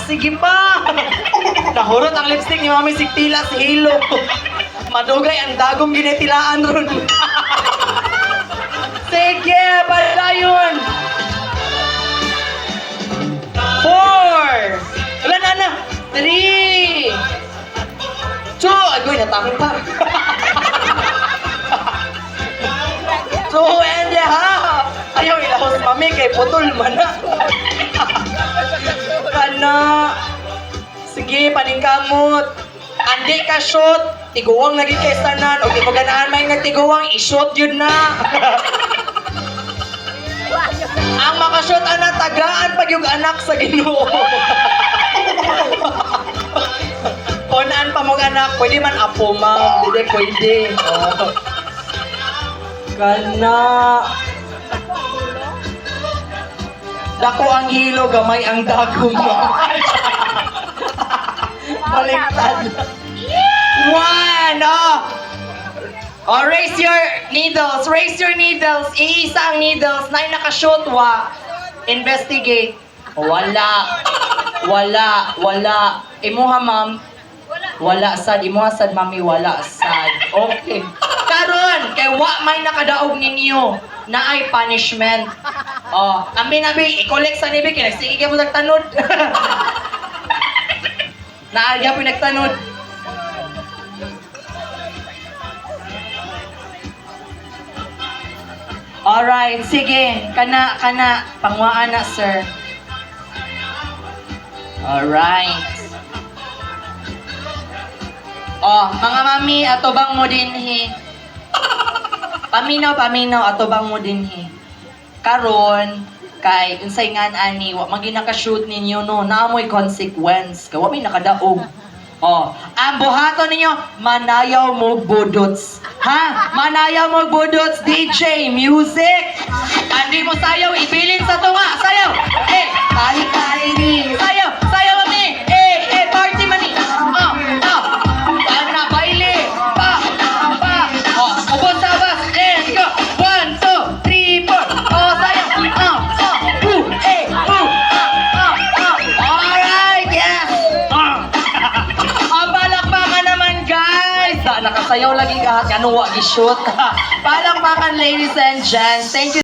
Sige pa! Nahurot ang lipstick ni Mami Siktila si Hilo. Madugay ang dagong ginitilaan ron. Sige, padayon! Four! Wala na na! Three! Two! Agoy, natakot pa. Two and a half! Ayaw ilahos mami kay putol man na. Kana. Sige, paningkamot. Andi ka shoot. Tiguwang lagi kay sanan. O di mo ganaan may nga tiguwang, i-shoot yun na. Ang makashoot ana tagaan pag yung anak sa Ginoo. Kunaan pa mong anak, pwede man apo ma'am, hindi pwede. Oh. Kana. Dako ang hilo, gamay ang dagong mo. Baliktad. One, oh. Oh, raise your needles. Raise your needles. Iisa ang needles. Nay nakashoot wa. Investigate. Wala. Wala. Wala. Imuha, ma'am. Wala sad. Imuha sad, mami. Wala sad. Okay. Karon, kay wa may nakadaog ninyo na ay punishment. Oh, ang binabi, i-collect sa nibi, kinagsige ka mo nagtanod. Naagya po nagtanod. Alright, sige. Kana, kana. Pangwaan na, sir. Alright. Oh, mga mami, atubang mo din hi. Paminaw, paminaw, atubang mo din hi. Karon, kay unsay ngan ani, wa magi naka-shoot ninyo no, naamoy consequence. Kay wa may nakadaog. Oh, ang buhaton ninyo, manayaw mo budots. Ha? Manayaw mo budots, DJ, music. Andi mo sayaw, ibilin sa tunga, Nakasayaw lagi ka. Ano, wa, gi-shoot. palakpakan, ladies and gents. Thank you.